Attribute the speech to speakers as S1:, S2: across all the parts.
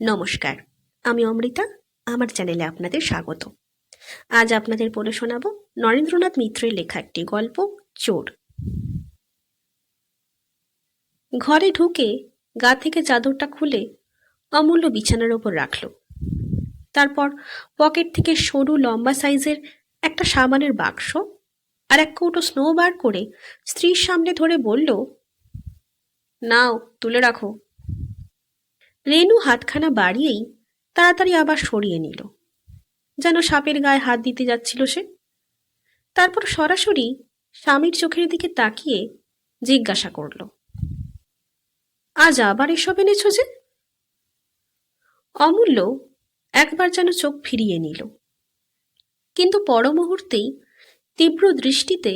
S1: নমস্কার, আমি অমৃতা, আমার চ্যানেলে আপনাদের স্বাগত। আজ আপনাদের পড়ে শোনাব নরেন্দ্রনাথ মিত্রের লেখা একটি গল্প, চোর। ঘরে ঢুকে গা থেকে চাদরটা খুলে অমূল্য বিছানার ওপর রাখল। তারপর পকেট থেকে সরু লম্বা সাইজের একটা সাবানের বাক্স আর এক কৌটো স্নো বার করে স্ত্রীর সামনে ধরে বলল, নাও, তুলে রাখো। রেনু হাতখানা বাড়িয়েই তাড়াতাড়ি আবার সরিয়ে নিল। যেন সাপের গায়ে হাত দিতে যাচ্ছিল সে। তারপর সরাসরি স্বামীর চোখের দিকে তাকিয়ে জিজ্ঞাসা করল, আজ আবার এসব এনেছ যে? অমূল্য একবার যেন চোখ ফিরিয়ে নিল। কিন্তু পর মুহূর্তেই তীব্র দৃষ্টিতে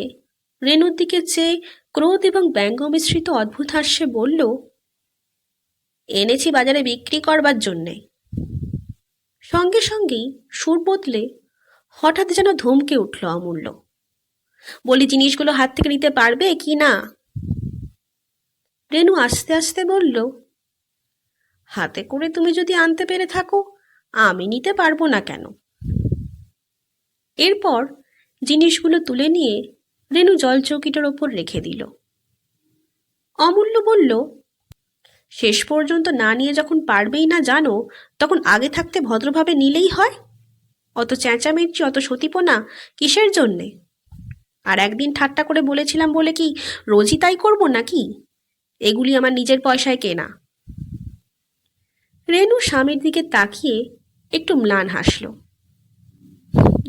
S1: রেনুর দিকে চেয়ে ক্রোধ এবং ব্যঙ্গ মিশ্রিত অদ্ভুত হাস্যে বলল এনেছি বাজারে বিক্রি করবার জন্যে। সঙ্গে সঙ্গেই সুর বদলে হঠাৎ যেন ধমকে উঠল অমূল্য। বলি, জিনিসগুলো হাত থেকে নিতে পারবে কি না? রেনু আস্তে আস্তে বলল, হাতে করে তুমি যদি আনতে পেরে থাকো, আমি নিতে পারব না কেন? এরপর জিনিসগুলো তুলে নিয়ে রেনু জলচৌকিটার ওপর রেখে দিল। অমূল্য বলল শেষ পর্যন্ত না নিয়ে যখন পারবেই না জানো, তখন আগে থাকতে ভদ্রভাবে নিলেই হয়? অত চেঁচামেচি, অত সতীপনা কিসের জন্যে? আর একদিন ঠাট্টা করে বলেছিলাম বলে কি রোজই তাই করব নাকি? এগুলি আমার নিজের পয়সায় কেনা। রেনু স্বামীর দিকে তাকিয়ে একটু ম্লান হাসল।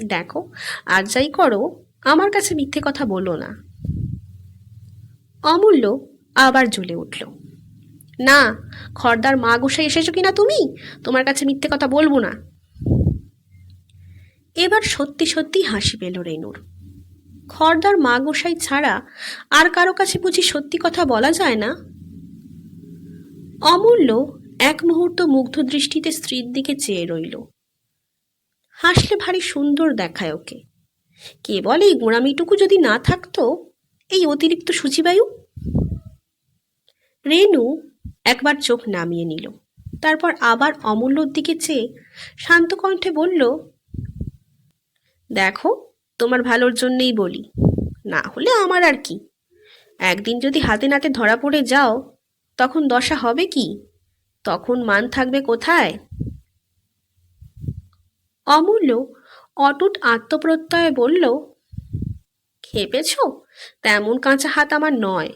S1: দেখো, আর যাই করো, আমার কাছে মিথ্যে কথা বলো না। অমূল্য আবার জ্বলে উঠল। না খর্দার মা গোসাই এসেছ কিনা তুমি? তোমার কাছে মিথ্যে কথা বলব না। এবার সত্যি সত্যি হাসি পেল রেনুর। খর্দার মা গোসাই ছাড়া আর কারও কাছে বুঝি সত্যি কথা বলা যায় না? অমূল্য এক মুহূর্ত মুগ্ধ দৃষ্টিতে স্ত্রীর দিকে চেয়ে রইল। হাসলে ভারী সুন্দর দেখায় ওকে। কেবল এই গোড়ামিটুকু যদি না থাকতো, এই অতিরিক্ত সূচিবায়ু? রেনু একবার চোখ নামিয়ে নিল। তারপর আবার অমূল্যর দিকে চেয়ে শান্ত কণ্ঠে বলল, দেখো, তোমার ভালোর জন্যেই বলি, না হলে আমার আর কি। একদিন যদি হাতে নাতে ধরা পড়ে যাও, তখন দশা হবে কি? তখন মান থাকবে কোথায়? অমূল্য অটুট আত্মপ্রত্যয়ে বলল, খেপেছ? তেমন কাঁচা হাত আমার নয়।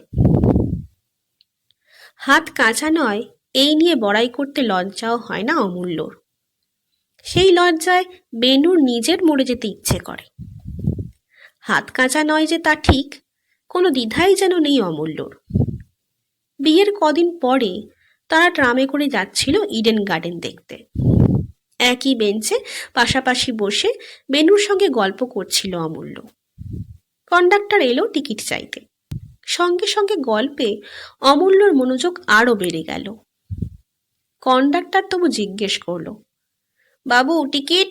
S1: হাত কাঁচা নয়, এই নিয়ে বড়াই করতে লজ্জাও হয় না অমূল্যর। সেই লজ্জায় বেনুর নিজের মরে যেতে ইচ্ছে করে। হাত কাঁচা নয় যে তা ঠিক, কোনো দ্বিধাই যেন নেই অমূল্যর। বিয়ের কদিন পরে তারা ট্রামে করে যাচ্ছিল ইডেন গার্ডেন দেখতে। একই বেঞ্চে পাশাপাশি বসে বেনুর সঙ্গে গল্প করছিল অমূল্য। কন্ডাক্টর এলো টিকিট চাইতে। সঙ্গে সঙ্গে গল্পে অমূল্যর মনোযোগ আরও বেড়ে গেল। কন্ডাক্টর তবু জিজ্ঞেস করল, বাবু, টিকিট?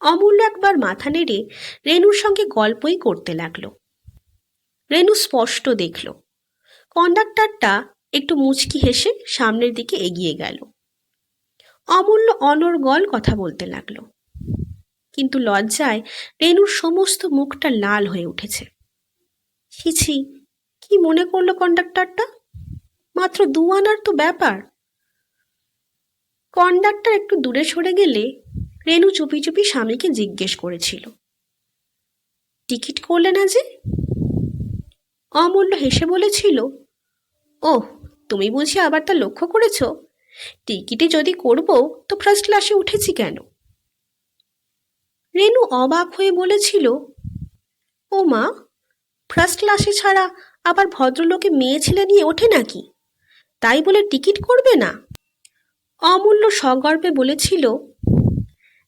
S1: অমূল্য একবার মাথা নেড়ে রেনুর সঙ্গে গল্পই করতে লাগল। রেনু স্পষ্ট দেখল, কন্ডাক্টরটা একটু মুচকি হেসে সামনের দিকে এগিয়ে গেল। অমূল্য অনর্গল কথা বলতে লাগল, কিন্তু লজ্জায় রেনুর সমস্ত মুখটা লাল হয়ে উঠেছে। ছিছি কি মনে করল কন্ডাক্টরটা মাত্র দু আনার তো ব্যাপার। কন্ডাক্টর একটু দূরে সরে গেলে রেনু চুপি চুপি স্বামীকে জিজ্ঞেস করেছিল। টিকিট করলে না যে? অমূল্য হেসে বলেছিল ও তুমি বুঝি আবার তা লক্ষ্য করেছ? টিকিটে যদি করব, তো ফার্স্ট ক্লাসে উঠেছি কেন? রেনু অবাক হয়ে বলেছিল, ও মা ফার্স্ট ক্লাসে ছাড়া আবার ভদ্রলোকে মেয়ে ছেলে নিয়ে ওঠে নাকি? তাই বলে টিকিট করবে না? অমূল্য সগর্বে বলেছিল,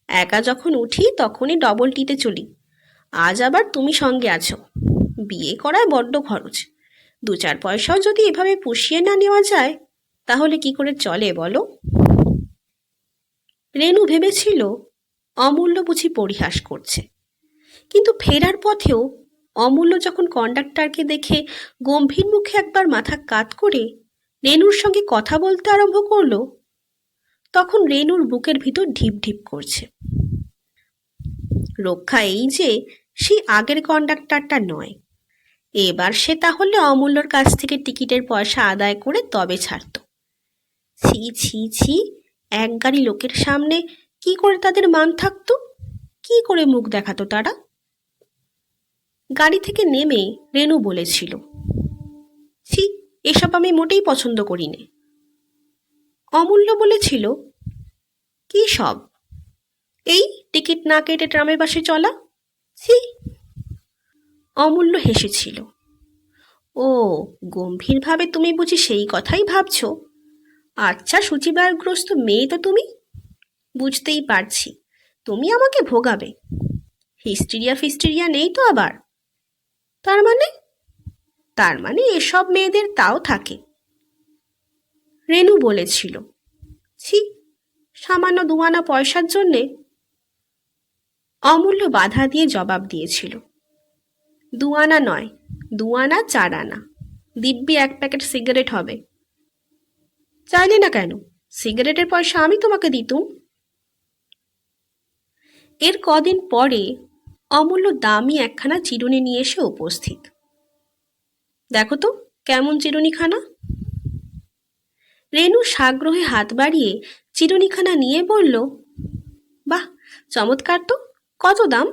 S1: একা যখন উঠি তখনই ডবল টিতে চলি। আজ আবার তুমি সঙ্গে আছো। বিয়ে করায় বড্ড খরচ। দু চার পয়সাও যদি এভাবে পুষিয়ে না নেওয়া যায়, তাহলে কি করে চলে বলো? রেনু ভেবেছিল, অমূল্য বুঝি পরিহাস করছে। কিন্তু ফেরার পথেও অমূল্য যখন কন্ডাক্টরকে দেখে গম্ভীর মুখে একবার মাথা কাত করে রেনুর সঙ্গে কথা বলতে আরম্ভ করল, তখন রেনুর বুকের ভিতর ঢিপ ঢিপ করছে। রক্ষা এই যে সেই আগের কন্ডাক্টরটা নয়। এবার সে তাহলে অমূল্যর কাছ থেকে টিকিটের পয়সা আদায় করে তবে ছাড়ত। ছি ছি ছি, এক গাড়ি লোকের সামনে কি করে তাদের মান থাকতো? কি করে মুখ দেখাতো তারা? গাড়ি থেকে নেমে রেনু বলেছিল, ছি, এসব আমি মোটেই পছন্দ করি নে অমূল্য বলেছিল, কি সব? এই টিকিট না কেটে ট্রামের বাসে চলা? ছি। অমূল্য হেসেছিল, ও, গম্ভীরভাবে তুমি বুঝি সেই কথাই ভাবছ? আচ্ছা সূচিবায়গ্রস্ত মেয়ে তো তুমি? বুঝতেই পারছি, তুমি আমাকে ভোগাবে। হিস্টিরিয়া ফিস্টিরিয়া নেই তো আবার? তার মানে? তার মানে এসব মেয়েদের তাও থাকে। রেনু বলেছিল, ছি, সামান্য দুয়ানা পয়সার জন্যে। অমূল্য বাধা দিয়ে জবাব দিয়েছিল দুয়ানা নয় দুয়ানা চার আনা দিব্যি এক প্যাকেট সিগারেট হবে। চাইলে না কেন? সিগারেটের পয়সা আমি তোমাকে দিতুম। এর কদিন পরে অমূল্য দামি একখানা চিরুনি নিয়ে এসে উপস্থিত। দেখো তো, কেমন চিরুনিখানা। রেনু সাগ্রহে হাত বাড়িয়ে চিরুনিখানা নিয়ে বলল, বাহ, চমৎকার তো, কত দাম?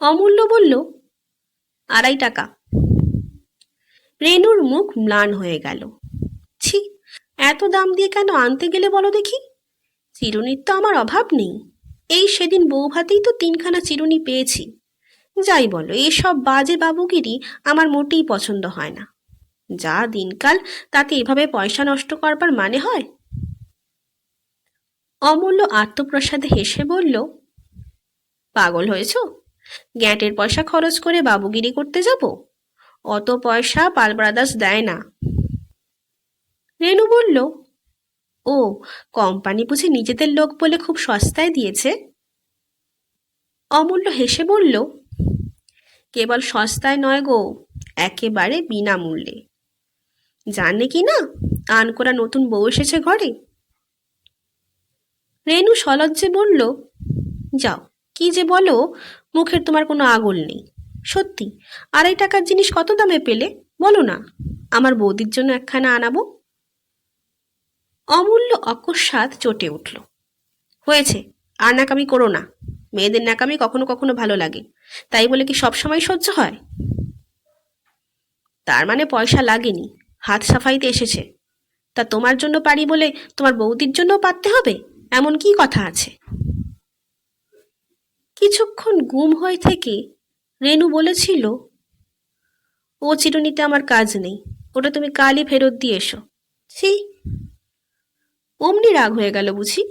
S1: অমূল্য বলল, আড়াই টাকা। রেনুর মুখ ম্লান হয়ে গেল। ছি, এত দাম দিয়ে কেন আনতে গেলে বলো দেখি? চিরুনির তো আমার অভাব নেই। এই সেদিন বৌভাতেই তো তিনখানা চিরুনি পেয়েছি। যাই বলো, এসব বাজে বাবুগিরি আমার মোটেই পছন্দ হয় না। যা দিনকাল তাতে এভাবে পয়সা নষ্ট করবার মানে হয়? অমূল্য আত্মপ্রসাদে হেসে বলল, পাগল হয়েছ? গ্যাটের পয়সা খরচ করে বাবুগিরি করতে যাব? অত পয়সা পাল ব্রাদার্স দেয় না। রেনু বলল ও, কোম্পানি বুঝে নিজেদের লোক বলে খুব সস্তায় দিয়েছে? অমূল্য হেসে বলল, কেবল সস্তায় নয় গো, একেবারে বিনামূল্যে। জানে কি না, আনকোরা নতুন বউ এসেছে ঘরে? রেনু সলজ্জে বলল, যাও, কি যে বলো, মুখের তোমার কোনো আগল নেই। সত্যি, আড়াই টাকার জিনিস কত দামে পেলে? বলো না, আমার বৌদির জন্য একখানা আনাবো? অমূল্য অকস্মাৎ চটে উঠল। হয়েছে, আর নাকামি করো না। মেয়েদের নাকামি কখনো কখনো ভালো লাগে। তাই বলে কি সব সময় সহ্য হয়? তার মানে পয়সা লাগেনি, হাত সাফাইতে এসেছে। তা তোমার জন্য পারি বলে তোমার বৌদির জন্যও পারতে হবে? এমন কি কথা আছে? কিছুক্ষণ গুম হয়ে থেকে রেনু বলেছিল, ও চিরুনিতে আমার কাজ নেই। ওটা তুমি কালই ফেরত দিয়ে এসো। ছি অমনি রাগ হয়ে গেল বুঝি।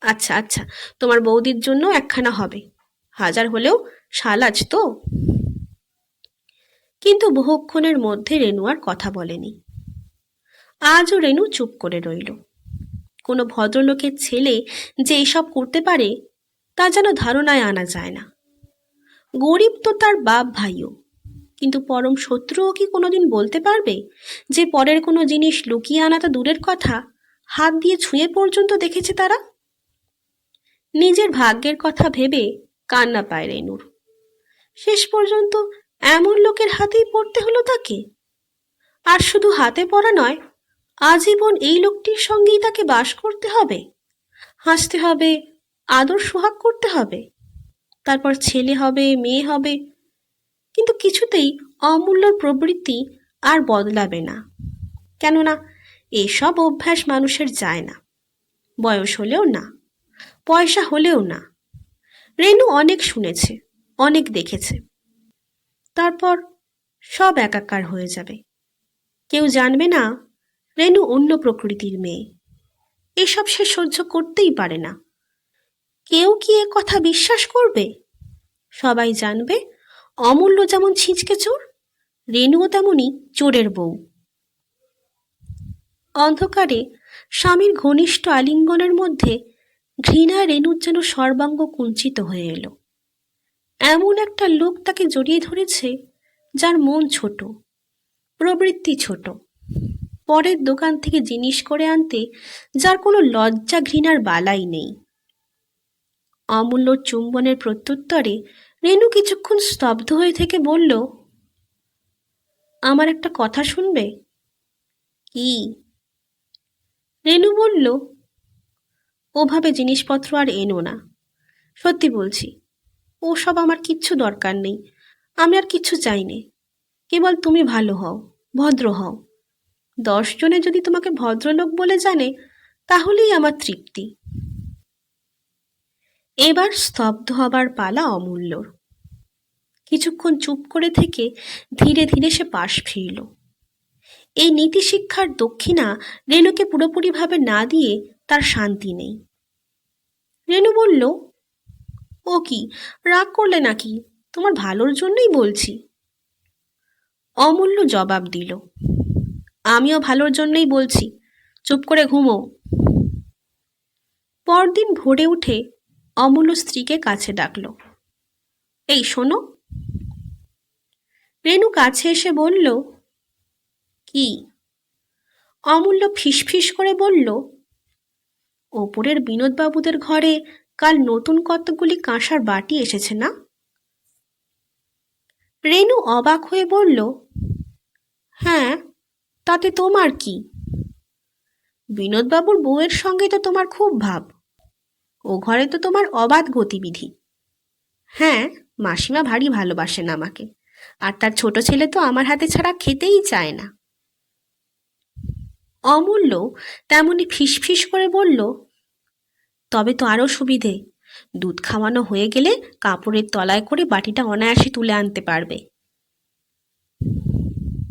S1: আচ্ছা আচ্ছা তোমার বৌদির জন্য একখানা হবে। হাজার হলেও সালাজ তো। কিন্তু বহুক্ষণের মধ্যে রেনু আর কথা বলেনি। আজও রেনু চুপ করে রইল। কোনো ভদ্রলোকের ছেলে যে এইসব করতে পারে, তা যেন ধারণায় আনা যায় না। গরিব তো তার বাপ ভাইও। কিন্তু পরম শত্রুও কি কোনোদিন বলতে পারবে যে পরের কোনো জিনিস লুকিয়ে আনা তো দূরের কথা? হাত দিয়ে ছুঁয়ে পর্যন্ত দেখেছে তারা? নিজের ভাগ্যের কথা ভেবে কান্না পায় রেনুর। শেষ পর্যন্ত এমন লোকের হাতেই পড়তে হলো তাকে। আর শুধু হাতে পড়া নয়, আজীবন এই লোকটির সঙ্গেই তাকে বাস করতে হবে। হাসতে হবে, আদর সোহাগ করতে হবে। তারপর ছেলে হবে, মেয়ে হবে। কিন্তু কিছুতেই অমূল্যর প্রবৃত্তি আর বদলাবে না। কেননা এসব অভ্যাস মানুষের যায় না। বয়স হলেও না, পয়সা হলেও না। রেনু অনেক শুনেছে, অনেক দেখেছে। তারপর সব একাকার হয়ে যাবে। কেউ জানবে না, রেনু অন্য প্রকৃতির মেয়ে। এসব সে সহ্য করতেই পারে না। কেউ কি এ কথা বিশ্বাস করবে? সবাই জানবে, অমূল্য যেমন ছিঁচকে চোর, রেনুও তেমনই চোরের বউ। অন্ধকারে স্বামীর ঘনিষ্ঠ আলিঙ্গনের মধ্যে ঘৃণা রেণুর যেন সর্বাঙ্গ কুঞ্চিত হয়ে এলো। এমন একটা লোক তাকে জড়িয়ে ধরেছে যার মন ছোট, প্রবৃত্তি ছোট। পরের দোকান থেকে জিনিস করে আনতে যার কোনো লজ্জা ঘৃণার বালাই নেই। অমূল্য চুম্বনের প্রত্যুত্তরে রেনু কিছুক্ষণ স্তব্ধ হয়ে থেকে বলল, আমার একটা কথা শুনবে? কি? রেনু বলল, ওভাবে জিনিসপত্র আর এনো না। সত্যি বলছি, ওসব আমার কিচ্ছু দরকার নেই। আমি আর কিচ্ছু চাই নে। কেবল তুমি ভালো হও, ভদ্র হও। দশজনে যদি তোমাকে ভদ্রলোক বলে জানে, তাহলেই আমার তৃপ্তি। এবার স্তব্ধ হবার পালা অমূল্যর। কিছুক্ষণ চুপ করে থেকে ধীরে ধীরে সে পাশ ফিরল। এই নীতি শিক্ষার দক্ষিণা রেণুকে পুরোপুরিভাবে না দিয়ে তার শান্তি নেই। রেণু বলল, ও কি, রাগ করলে নাকি? তোমার ভালোর জন্যই বলছি। অমূল্য জবাব দিল, আমিও ভালোর জন্যই বলছি। চুপ করে ঘুমো পরদিন ভোরে উঠে অমূল্য স্ত্রীকে কাছে ডাকল, এই শোনো। রেণু কাছে এসে বলল কি? অমূল্য ফিসফিস করে বলল, ওপরের বিনোদবাবুদের ঘরে কাল নতুন কতগুলি কাঁসার বাটি এসেছে না? রেণু অবাক হয়ে বলল হ্যাঁ তাতে তোমার কি? বিনোদবাবুর বউয়ের সঙ্গে তো তোমার খুব ভাব। ও ঘরে তো তোমার অবাধ গতিবিধি। হ্যাঁ মাসিমা ভারী ভালোবাসেন আমাকে, আর তার ছোট ছেলে তো আমার হাতে ছাড়া খেতেই চায় না। অমূল্য তেমনি ফিসফিস করে বলল, তবে তো আরও সুবিধে। দুধ খাওয়ানো হয়ে গেলে কাপড়ের তলায় করে বাটিটা অনায়াসে তুলে আনতে পারবে।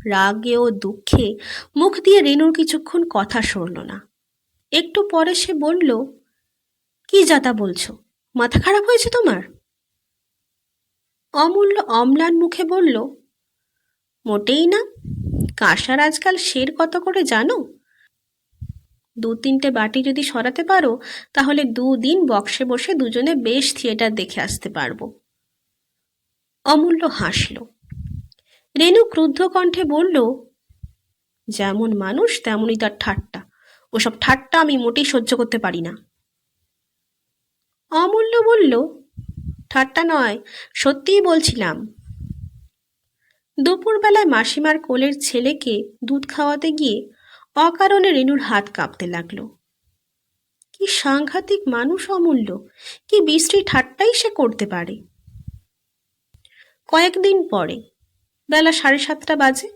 S1: রাগে ও দুঃখে মুখ দিয়ে রেনুর কিছুক্ষণ কথা সরল না। একটু পরে সে বলল, কি যাতা বলছো? মাথা খারাপ হয়েছে তোমার? অমূল্য অম্লান মুখে বলল, মোটেই না। কাঁসার আজকাল শের কত করে জানো? দু তিনটে বাটি যদি সরাতে পারো, তাহলে দুদিন বক্সে বসে দুজনে বেশ থিয়েটার দেখে আসতে পারব। অমূল্য হাসল। রেনু ক্রুদ্ধ কণ্ঠে বলল, যেমন মানুষ, তেমনই তার ঠাট্টা। ওসব ঠাট্টা আমি মোটেই সহ্য করতে পারি না। অমূল্য বলল, ঠাট্টা নয়, সত্যিই বলছিলাম। দুপুরবেলায় মাসিমার কোলের ছেলেকে দুধ খাওয়াতে গিয়ে অকারণে রেনুর হাত কাঁপতে লাগল। কি সাংঘাতিক মানুষ অমূল্য, কি বিশ্রী ঠাট্টাই সে করতে পারে। কয়েকদিন পরে, বেলা সাড়ে সাতটা বাজে,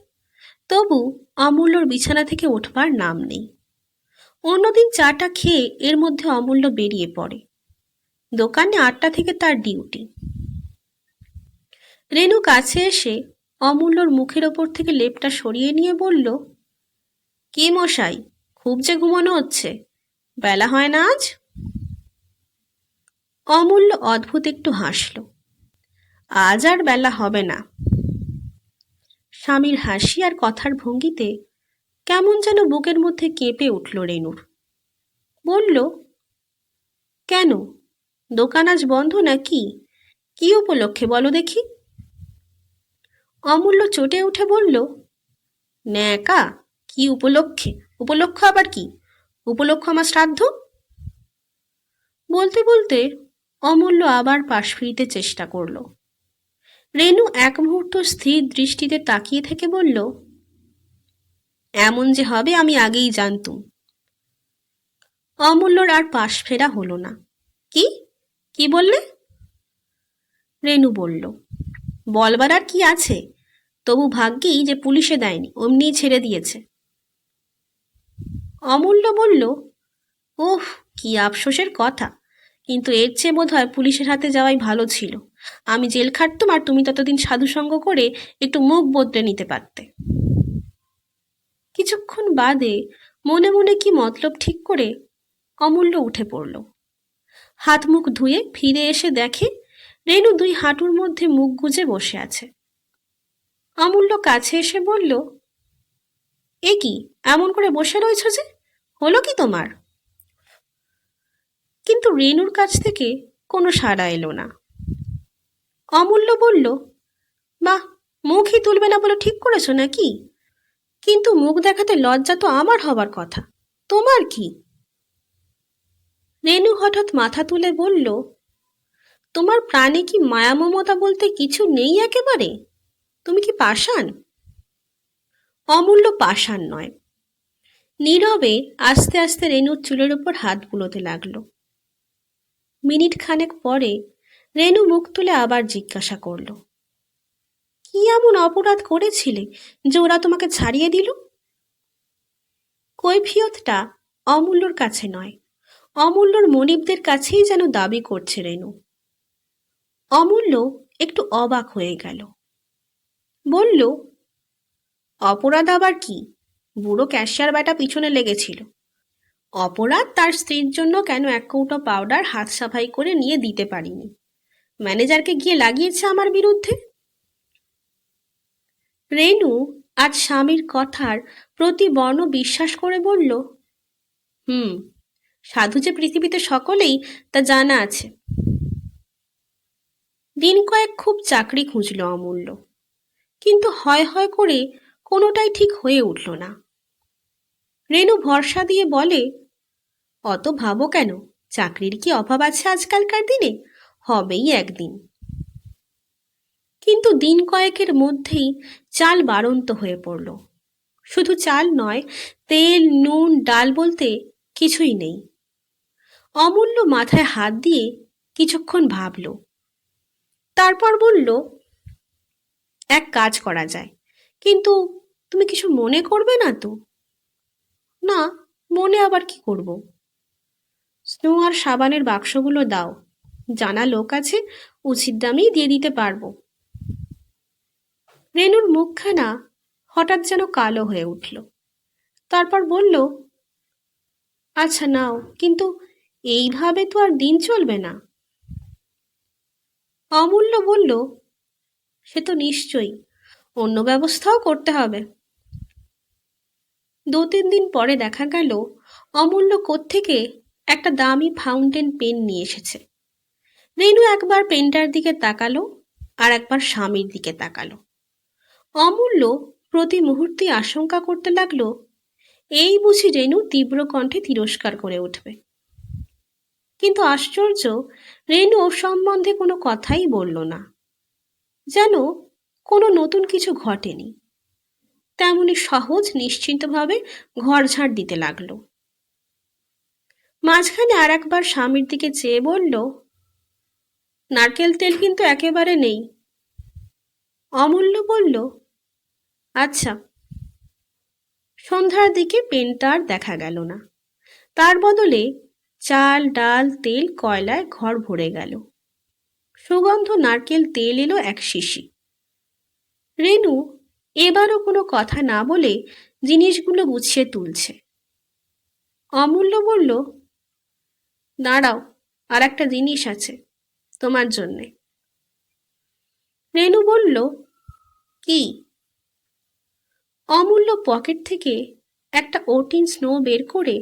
S1: তবু অমূল্যর বিছানা থেকে উঠবার নাম নেই। অন্যদিন চাটা খেয়ে এর মধ্যে অমূল্য বেরিয়ে পড়ে। দোকানে আটটা থেকে তার ডিউটি। রেনু কাছে এসে অমূল্যর মুখের ওপর থেকে লেপটা সরিয়ে নিয়ে বলল কি মশাই, খুব যে ঘুমানো হচ্ছে। বেলা হয় না আজ? অমূল্য অদ্ভুত একটু হাসল। আজ আর বেলা হবে না। স্বামীর হাসি আর কথার ভঙ্গিতে কেমন যেন বুকের মধ্যে কেঁপে উঠল রেনুর বলল, কেন? দোকান আজ বন্ধ নাকি? কি উপলক্ষে বলো দেখি? অমূল্য চটে উঠে বলল, ন্যাকা কি উপলক্ষে? উপলক্ষ আবার কি? উপলক্ষ আমার শ্রাদ্ধ? বলতে বলতে অমূল্য আবার পাশ ফিরিতে চেষ্টা করল। রেনু এক মুহূর্ত স্থির দৃষ্টিতে তাকিয়ে থেকে বলল, এমন যে হবে আমি আগেই জানতুম। অমূল্যর আর পাশ ফেরা হলো না। কি? কি বললে? রেনু বলল, বলবার আর কি আছে? তবু ভাগ্যেই যে পুলিশে দেয়নি, অমনিই ছেড়ে দিয়েছে। অমূল্য বলল ওহ কি আফসোসের কথা। কিন্তু এর চেয়ে বোধ হয় পুলিশের হাতে যাওয়াই ভালো ছিল। আমি জেল খাটতাম আর তুমি ততদিন সাধুসঙ্গ করে একটু মুখ বদলে নিতে পারতে। কিছুক্ষণ বাদে মনে মনে কি মতলব ঠিক করে অমূল্য উঠে পড়ল। হাত মুখ ধুয়ে ফিরে এসে দেখে রেনু দুই হাঁটুর মধ্যে মুখ গুজে বসে আছে। অমূল্য কাছে এসে বলল এ কি, এমন করে বসে রয়েছ যে? হলো কি তোমার? কিন্তু রেনুর কাছ থেকে কোনো সাড়া এলো না। অমূল্য বলল, বাহ, মুখই তুলবে না বলে ঠিক করেছ নাকি? কিন্তু মুখ দেখাতে লজ্জা তো আমার হবার কথা। তোমার কি? রেনু হঠাৎ মাথা তুলে বলল, তোমার প্রাণে কি মায়া মমতা বলতে কিছু নেই একেবারে? তুমি কি পাষাণ? অমূল্য পাষাণ নয়। নীরবে আস্তে আস্তে রেনুর চুলের উপর হাত বুলোতে লাগল। মিনিট খানেক পরে রেনু মুখ তুলে আবার জিজ্ঞাসা করল, কি এমন অপরাধ করেছিলে যে ওরা তোমাকে ছাড়িয়ে দিল? কৈফিয়তটা অমূল্যর কাছে নয়, অমূল্যর মনিবদের কাছেই যেন দাবি করছে রেনু অমূল্য একটু অবাক হয়ে গেল। বলল অপরাধ আবার কি? বুড়ো ক্যাশিয়ার ব্যাটা পিছনে লেগেছিল। অপরাধ তার স্ত্রীর জন্য কেন এক কৌটো পাউডার হাত সাফাই করে নিয়ে দিতে পারিনি? ম্যানেজারকে গিয়ে লাগিয়েছে আমার বিরুদ্ধে? রেনু আজ স্বামীর কথার প্রতি বর্ণ বিশ্বাস করে বলল, হুম, সাধু যে পৃথিবীতে সকলেই তা জানা আছে। দিন কয়েক খুব চাকরি খুঁজল অমূল্য। কিন্তু হয় হয় করে কোনোটাই ঠিক হয়ে উঠল না। রেনু ভরসা দিয়ে বলে, অত ভাবো কেন? চাকরির কি অভাব আছে আজকালকার দিনে? হবেই একদিন। কিন্তু দিন কয়েকের মধ্যেই চাল বাড়ন্ত হয়ে পড়ল। শুধু চাল নয়, তেল, নুন, ডাল বলতে কিছুই নেই। অমূল্য মাথায় হাত দিয়ে কিছুক্ষণ ভাবল। তারপর বলল, এক কাজ করা যায়। কিন্তু তুমি কিছু মনে করবে না তো? না, মনে আবার কি করব? স্নো আর সাবানের বাক্সগুলো দাও। জানা লোক আছে, উচিত দামেই দিয়ে দিতে পারব। রেনুর মুখখানা হঠাৎ যেন কালো হয়ে উঠল। তারপর বলল আচ্ছা নাও, কিন্তু এইভাবে তো আর দিন চলবে না। অমূল্য বলল, সে তো নিশ্চয়ই, অন্য ব্যবস্থাও করতে হবে। দু তিন দিন পরে দেখা গেল, অমূল্য কোত্থেকে একটা দামি ফাউন্টেন পেন নিয়ে এসেছে। রেনু একবার পেনটার দিকে তাকালো আর একবার স্বামীর দিকে তাকালো। অমূল্য প্রতি মুহূর্তে আশঙ্কা করতে লাগল, এই বুঝি রেনু তীব্র কণ্ঠে তিরস্কার করে উঠবে। কিন্তু আশ্চর্য, রেনু সম্বন্ধে কোনো কথাই বলল না। যেন কোনো নতুন কিছু ঘটেনি। তেমনি সহজ, নিশ্চিন্তভাবে ঘর ঝাড় দিতে লাগল। মাঝখানে আর একবার স্বামীর দিকে চেয়ে বলল, নারকেল তেল কিন্তু একেবারে নেই। অমূল্য বলল আচ্ছা। সন্ধ্যার দিকে পেনটা আর দেখা গেল না। তার বদলে চাল, ডাল, তেল, কয়লায় ঘর ভরে গেল। সুগন্ধ নারকেল তেল এলো এক শিশি। রেনু এবারও কোনো কথা না বলে জিনিসগুলো গুছিয়ে তুলছে। অমূল্য বলল, দাঁড়াও আর একটা জিনিস আছে তোমার জন্যে। রেনু বলল, কি? অমূল্য পকেট থেকে একটা ওটিন স্নো বের করে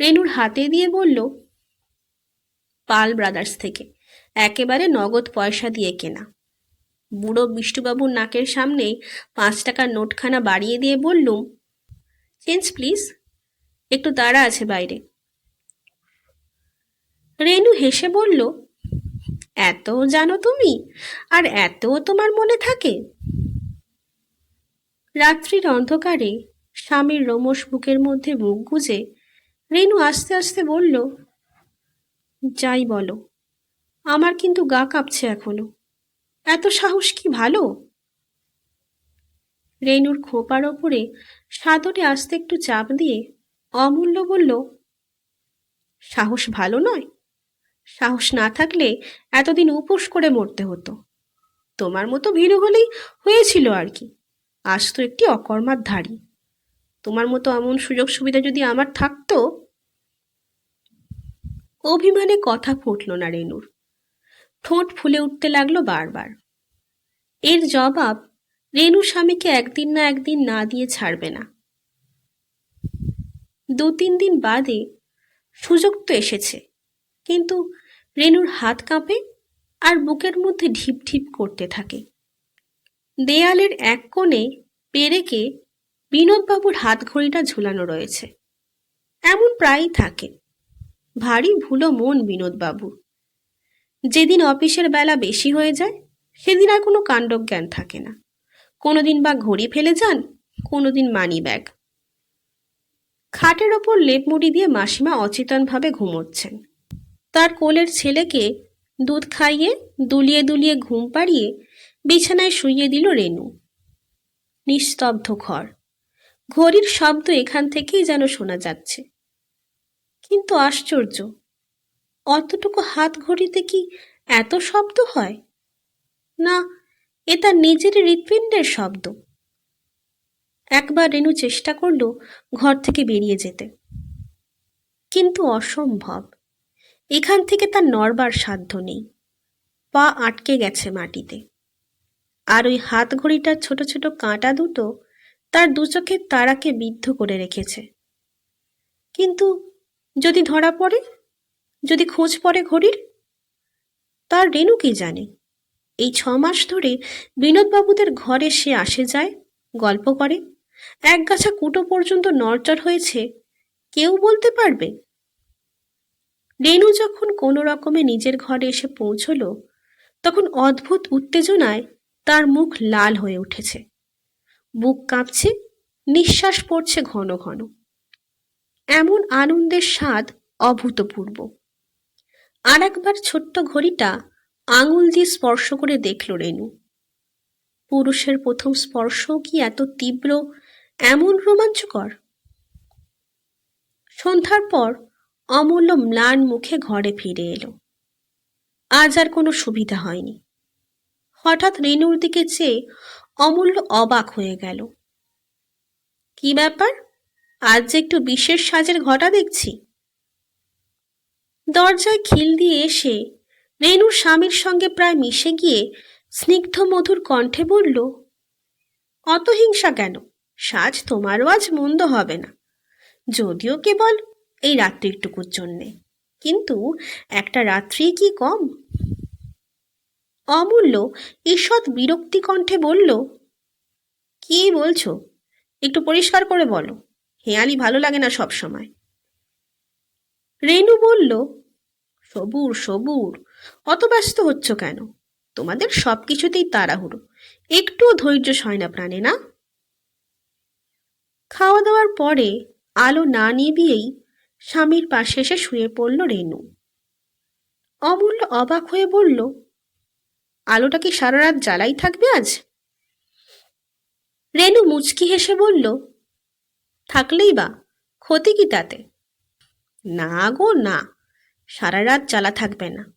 S1: রেনুর হাতে দিয়ে বলল, পাল ব্রাদার্স থেকে, একেবারে নগদ পয়সা দিয়ে কেনা। বুড়ো বিষ্টুবাবুর নাকের সামনে পাঁচ টাকার নোটখানা বাড়িয়ে দিয়ে বললুম, চেঞ্জ প্লিজ, একটু তাড়া আছে বাইরে। রেনু হেসে বলল, এত জানো তুমি, আর এত তোমার মনে থাকে? রাত্রির অন্ধকারে স্বামীর রোমশ বুকের মধ্যে মুখ গুজে রেনু আস্তে আস্তে বলল, যাই বলো, আমার কিন্তু গা কাঁপছে এখনও। এত সাহস কি ভালো? রেনুর খোপার ওপরে সাদরে আসতে একটু চাপ দিয়ে অমূল্য বলল, সাহস ভালো নয়। সাহস না থাকলে এতদিন উপোস করে মরতে হতো। তোমার মতো ভীরু হলেই হয়েছিল আর কি। আজ তো একটি অকর্মার ধারী। তোমার মতো এমন সুযোগ সুবিধা যদি আমার থাকতো? অভিমানে কথা ফুটল না রেনুর। ঠোঁট ফুলে উঠতে লাগল বারবার। এর জবাব রেনু স্বামীকে একদিন না একদিন না দিয়ে ছাড়বে না। দু তিন দিন বাদে সুযোগ তো এসেছে, কিন্তু রেনুর হাত কাঁপে আর বুকের মধ্যে ঢিপ ঢিপ করতে থাকে। দেয়ালের এক কোণে পেরেকে বিনোদবাবুর হাত ঘড়িটা ঝুলানো রয়েছে। এমন প্রায়ই থাকে। ভারী ভুলো মন বিনোদবাবুর। যেদিন অফিসের বেলা বেশি হয়ে যায়, সেদিন আর কোনো কাণ্ডজ্ঞান থাকে না। কোনোদিন বা ঘড়ি ফেলে যান, কোনোদিন মানি ব্যাগ। খাটের ওপর লেপ মুড়ি দিয়ে মাসিমা অচেতনভাবে ঘুমোচ্ছেন। তার কোলের ছেলেকে দুধ খাইয়ে দুলিয়ে দুলিয়ে ঘুম পাড়িয়ে বিছানায় শুইয়ে দিল রেনু। নিস্তব্ধ ঘর। ঘড়ির শব্দ এখান থেকেই যেন শোনা যাচ্ছে। কিন্তু আশ্চর্য অতটুকু হাত ঘড়িতে কি এত শব্দ হয়? না এ তার নিজের হৃৎপিণ্ডের শব্দ। একবার রেনু চেষ্টা করল ঘর থেকে বেরিয়ে যেতে। কিন্তু অসম্ভব। এখান থেকে তার নড়বার সাধ্য নেই। পা আটকে গেছে মাটিতে। আর ওই হাত ঘড়িটার ছোট ছোট কাঁটা দুটো তার দু চোখের তারাকে বিদ্ধ করে রেখেছে। কিন্তু যদি ধরা পড়ে? যদি খোঁজ পড়ে ঘড়ির? তার রেনু কি জানে? এই ছ মাস ধরে বিনোদবাবুদের ঘরে সে আসে যায়, গল্প করে। এক গাছা কুটো পর্যন্ত নড়চড় হয়েছে, কেউ বলতে পারবে? রেনু যখন কোনো রকমে নিজের ঘরে এসে পৌঁছল, তখন অদ্ভুত উত্তেজনায় তার মুখ লাল হয়ে উঠেছে। বুক কাঁপছে, নিঃশ্বাস পড়ছে ঘন ঘন। এমন আনন্দের স্বাদ অভূতপূর্ব। আর একবার ছোট্ট ঘড়িটা আঙুল দিয়ে স্পর্শ করে দেখল রেনু। পুরুষের প্রথম স্পর্শ কি এত তীব্র, এমন রোমাঞ্চকর? সন্ধ্যার পর অমূল্য ম্লান মুখে ঘরে ফিরে এলো। আজ আর কোনো সুবিধা হয়নি। হঠাৎ রেনুর দিকে চেয়ে অমূল্য অবাক হয়ে গেল। কি ব্যাপার? আজ যে একটু বিশেষ সাজের ঘটা দেখছি। দরজায় খিল দিয়ে এসে রেনুর স্বামীর সঙ্গে প্রায় মিশে গিয়ে স্নিগ্ধ মধুর কণ্ঠে বলল অত হিংসা কেন? সাজ তোমারও আজ মন্দ হবে না। যদিও কেবল এই রাত্রিটুকুর জন্যে। কিন্তু একটা রাত্রি কি কম? অমূল্য ঈষৎ বিরক্তি কণ্ঠে বলল, কি বলছো? একটু পরিষ্কার করে বলো। হেয়ালি ভালো লাগে না সব সময় রেনু বলল, সবুর সবুর অত ব্যস্ত হচ্ছ কেন? তোমাদের সব কিছুতেই তাড়াহুড়ো। একটুও ধৈর্য সয় না প্রাণে, না? খাওয়া দাওয়ার পরে আলো না নিবিয়েই স্বামীর পাশে এসে শুয়ে পড়ল রেনু। অমূল্য অবাক হয়ে বলল, আলোটা কি সারা রাত জ্বালাই থাকবে আজ? রেনু মুচকি হেসে বলল, থাকলেই বা, ক্ষতি কি তাতে? না গো, না। সারা রাত জ্বালা থাকবে না।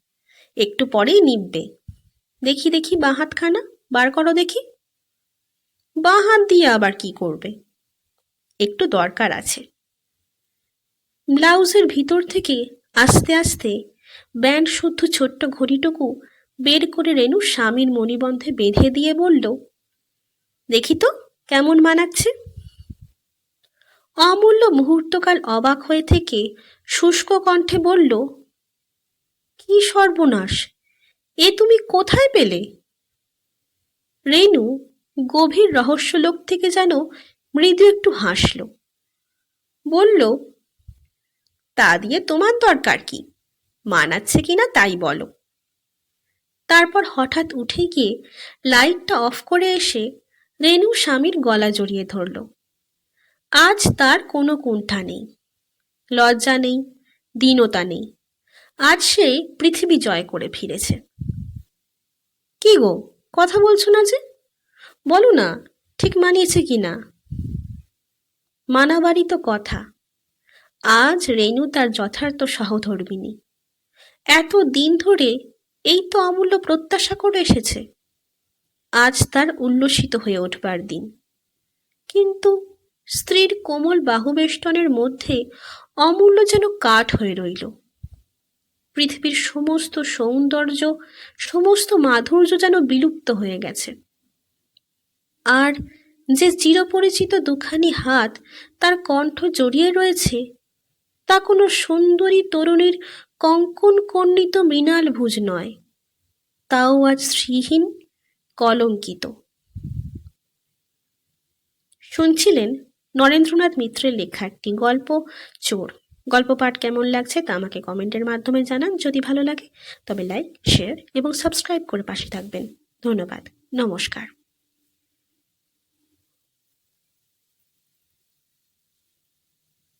S1: একটু পরেই নিববে দেখি দেখি বাঁ হাতখানা, বার করো দেখি। বাঁ হাত দিয়ে আবার কি করবে? একটু দরকার আছে। ব্লাউজের ভিতর থেকে আস্তে আস্তে ব্যান্ড শুদ্ধ ছোট্ট ঘড়িটুকু বের করে রেনু স্বামীর মণিবন্ধে বেঁধে দিয়ে বলল, দেখি তো, কেমন মানাচ্ছে? অমূল্য মুহূর্তকাল অবাক হয়ে থেকে শুষ্ক কণ্ঠে বলল, কি সর্বনাশ! এ তুমি কোথায় পেলে? রেনু গভীর রহস্যলোক থেকে যেন মৃদু একটু হাসল। বলল, তা দিয়ে তোমার দরকার কি? মানাচ্ছে কিনা তাই বলো। তারপর হঠাৎ উঠে গিয়ে লাইটটা অফ করে এসে রেনু স্বামীর গলা জড়িয়ে ধরল। আজ তার কোনো কুণ্ঠা নেই, লজ্জা নেই, দীনতা নেই। আজ সে পৃথিবী জয় করে ফিরেছে। কি গো, কথা বলছো না যে? বলো না, ঠিক মানিয়েছে কি না? মানাবারই তো কথা। আজ রেনু তার যথার্থ সহধর্মিনী এত দিন ধরে এই তো অমূল্য প্রত্যাশা করে এসেছে। আজ তার উল্লসিত হয়ে উঠবার দিন। কিন্তু স্ত্রীর কোমল বাহুবেষ্টনের মধ্যে অমূল্য যেন কাঠ হয়ে রইল। পৃথিবীর সমস্ত সৌন্দর্য, সমস্ত মাধুর্য যেন বিলুপ্ত হয়ে গেছে। আর যে চিরপরিচিত দুখানি হাত তার কণ্ঠ জড়িয়ে রয়েছে, তা কোনো সুন্দরী তরুণীর কঙ্কন কর্ণিত মৃণাল ভুজ নয়, তাও আজ শ্রীহীন কলঙ্কিত। শুনছিলেন নরেন্দ্রনাথ মিত্রের লেখা একটি গল্প চোর। গল্প পাঠ কেমন লাগছে তা আমাকে কমেন্টের মাধ্যমে জানান। যদি ভালো লাগে, তবে লাইক, শেয়ার এবং সাবস্ক্রাইব করে পাশে থাকবেন। ধন্যবাদ। নমস্কার।